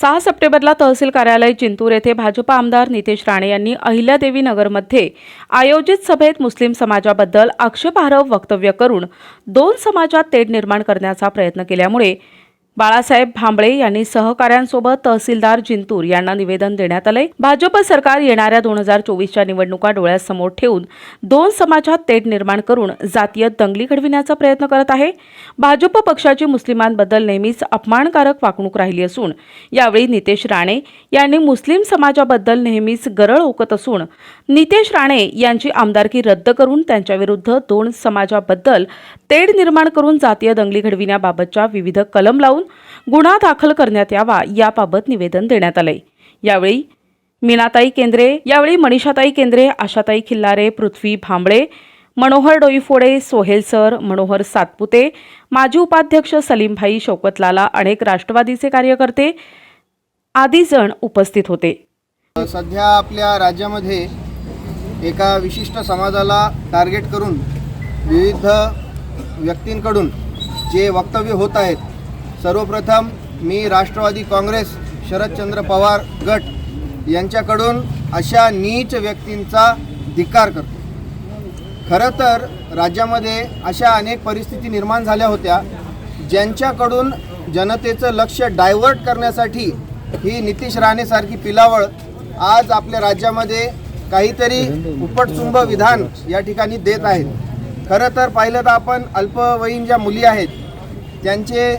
सहा सप्टेंबरला तहसील कार्यालय चिंतूर येथे भाजपा आमदार नितेश राणे यांनी अहिल्यादेवी नगरमध्ये आयोजित सभेत मुस्लिम समाजाबद्दल आक्षेपार्ह वक्तव्य करून दोन समाजात तेढ निर्माण करण्याचा प्रयत्न केल्यामुळे बाळासाहेब भांबळे यांनी सहकाऱ्यांसोबत तहसीलदार जिंतूर यांना निवेदन देण्यात आले भाजप सरकार येणाऱ्या दोन हजार चोवीसच्या निवडणुका डोळ्यासमोर ठेवून दोन समाजात तेढ निर्माण करून जातीय दंगली घडविण्याचा प्रयत्न करत आहे. भाजप पक्षाची मुस्लिमांबद्दल नेहमीच अपमानकारक वागणूक राहिली असून यावेळी नितेश राणे यांनी मुस्लिम समाजाबद्दल नेहमीच गरळ ओकत असून नितेश राणे यांची आमदारकी रद्द करून त्यांच्याविरुद्ध दोन समाजाबद्दल तेढ निर्माण करून जातीय दंगली घडविण्याबाबतच्या विविध कलम लावून गुन्हा दाखल करण्यात यावा याबाबत निवेदन देण्यात आले यावेळी मीनाताई केंद्रे यावेळी मनीषाताई केंद्रे आशाताई खिल्लारे पृथ्वी भांबळे मनोहर डोईफोडे सोहेल सर मनोहर सातपुते माजी उपाध्यक्ष सलीमभाई शौकतलाला अनेक राष्ट्रवादीचे कार्यकर्ते आदी जण उपस्थित होते. सध्या आपल्या राज्यामध्ये एका विशिष्ट समाजाला टार्गेट करून विविध व्यक्तींकडून जे वक्तव्य होत आहेत सर्वप्रथम मी राष्ट्रवादी काँग्रेस शरदचंद्र पवार गट यांच्याकडून अशा नीच व्यक्तींचा धिक्कार करतो. खरं तर राज्यामध्ये अशा अनेक परिस्थिती निर्माण झाल्या होत्या ज्यांच्याकडून जनतेचं लक्ष डायव्हर्ट करण्यासाठी ही नितीश राणेसारखी पिलावळ आज आपल्या राज्यामध्ये काहीतरी उपटचुंब विधान या ठिकाणी देत आहेत. खरं तर पाहिलं तर आपण अल्पवयीन ज्या मुली आहेत त्यांचे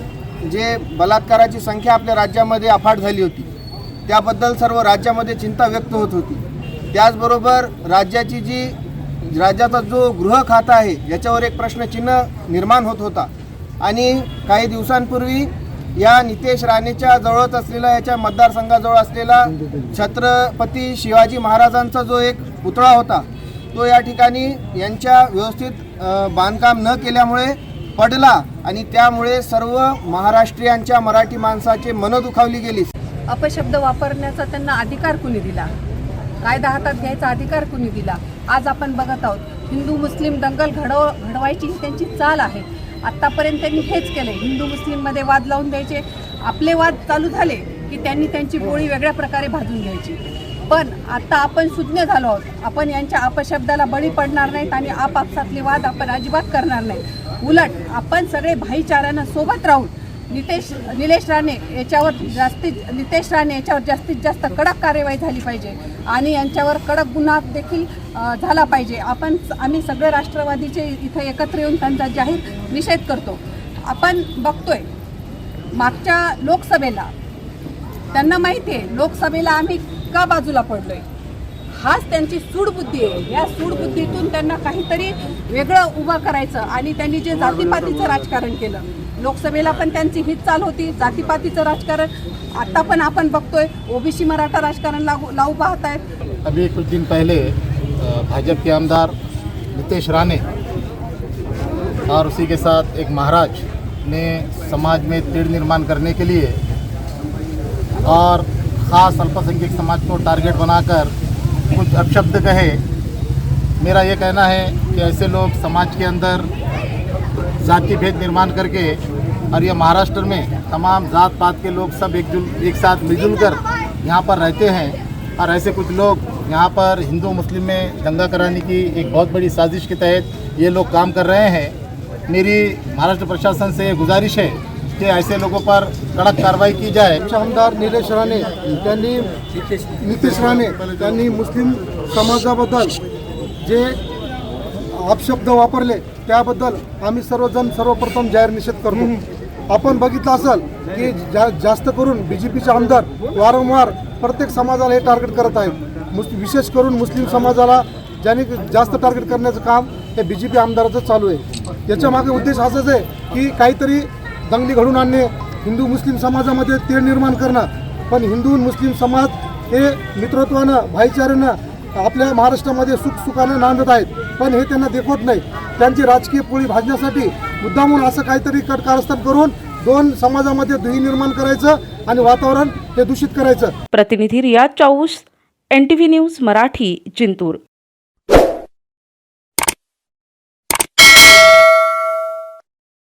जे बलात्काराची संख्या आपल्या राज्यामध्ये अफाट झाली होती त्याबद्दल सर्व राज्यामध्ये चिंता व्यक्त होत होती. त्याचबरोबर राज्याची जी राज्याचा जो गृह खाता आहे याच्यावर एक प्रश्नचिन्ह निर्माण होत होता. आणि काही दिवसांपूर्वी या नितेश राणेच्या जवळच असलेला याच्या मतदारसंघाजवळ असलेला छत्रपती शिवाजी महाराजांचा जो एक पुतळा होता तो या ठिकाणी यांच्या व्यवस्थित बांधकाम न केल्यामुळे पडला आणि त्यामुळे सर्व महाराष्ट्रीयांच्या मराठी माणसाचे मन दुखावली गेली. अपशब्द वापरण्याचा त्यांना अधिकार कुणी दिला? कायदा हातात घ्यायचा अधिकार कुणी दिला? आज आपण बघत आहोत हिंदू मुस्लिम दंगल घडव घडवायची ही त्यांची चाल आहे. आत्तापर्यंत त्यांनी हेच केले हिंदू मुस्लिममध्ये वाद लावून द्यायचे. आपले वाद चालू झाले की त्यांनी त्यांची गोळी वेगळ्या प्रकारे भाजून घ्यायची. पण आता आपण सुज्ञ झालो आहोत. आपण यांच्या अपशब्दाला बळी पडणार नाहीत आणि आपापसातले वाद आपण अजिबात करणार नाही उलट आपण सगळे भाईचारानं सोबत राहून नितेश निलेश राणे याच्यावर जास्तीत नितेश राणे याच्यावर जास्तीत जास्त कडक कार्यवाही झाली पाहिजे. आणि यांच्यावर कडक गुन्हा देखील झाला पाहिजे. आपण आम्ही सगळे राष्ट्रवादीचे इथं एकत्र येऊन त्यांचा जाहीर निषेध करतो. आपण बघतोय मागच्या लोकसभेला त्यांना माहिती आहे लोकसभेला आम्ही का बाजूला पडलोय? हाच त्यांची सूडबुद्धी आहे. या सूडबुद्धीतून त्यांना काहीतरी वेगळं उभं करायचं आणि त्यांनी जे जातीपातीचं राजकारण केलं. लोकसभेला पण त्यांची हीच चाल होती जातीपातीचं राजकारण. आता पण आपण बघतोय ओबीसी मराठा राजकारण लागू लावू पाहत आहेत अभी कुछ दिन पहले अ, के आमदार नितेश राणे और उसी के साथ एक महाराज ने समाज में तीड़ निर्माण करने के लिए और ख़ास अल्पसंख्यक समाज को टारगेट बनाकर कुछ अपशब्द कहे। मेरा ये कहना है कि ऐसे लोग समाज के अंदर जाति भेद निर्माण करके और ये महाराष्ट्र में तमाम जात पात के लोग सब एकजुल, एक साथ मिलजुल कर यहाँ पर रहते हैं और ऐसे कुछ लोग यहाँ पर हिंदू मुस्लिम में दंगा कराने की एक बहुत बड़ी साजिश के तहत ये लोग काम कर रहे हैं। मेरी महाराष्ट्र प्रशासन से गुजारिश है कि ऐसे लोगों पर कड़क कार्रवाई की जाए। आमदार निलेश राणे त्यांनी नितेश राणे त्यांनी मुस्लिम समाजाबद्दल जे अपशब्द वापरले त्याबद्दल आम्ही सर्वजण सर्वप्रथम जाहीर निषेध करतो. आपण बघितलं असेल की जा जास्त करून बी जे पीचे आमदार वारंवार प्रत्येक समाजाला हे टार्गेट करत आहेत. मुस विशेष करून मुस्लिम समाजाला ज्यांनी जास्त टार्गेट करण्याचं काम हे बी जे पी आमदाराचं चालू आहे. याच्या मागे उद्देश असाच आहे की काहीतरी दंगली घडून आणणे हिंदू मुस्लिम समाजामध्ये तेढ निर्माण करणं पण हिंदू मुस्लिम समाज हे मित्रत्वानं भाईचाऱ्यानं आपल्या महाराष्ट्रामध्ये सुखसुखानं नांदत आहेत. पण हे त्यांना देखवत नाही. त्यांची राजकीय पोळी भाजण्यासाठी मुद्दामून असं काहीतरी कट कारस्थान करून दोन समाजामध्ये दुही निर्माण करायचं आणि वातावरण हे दूषित करायचं. प्रतिनिधी Riyaz Chaus N T V news Marathi Chintur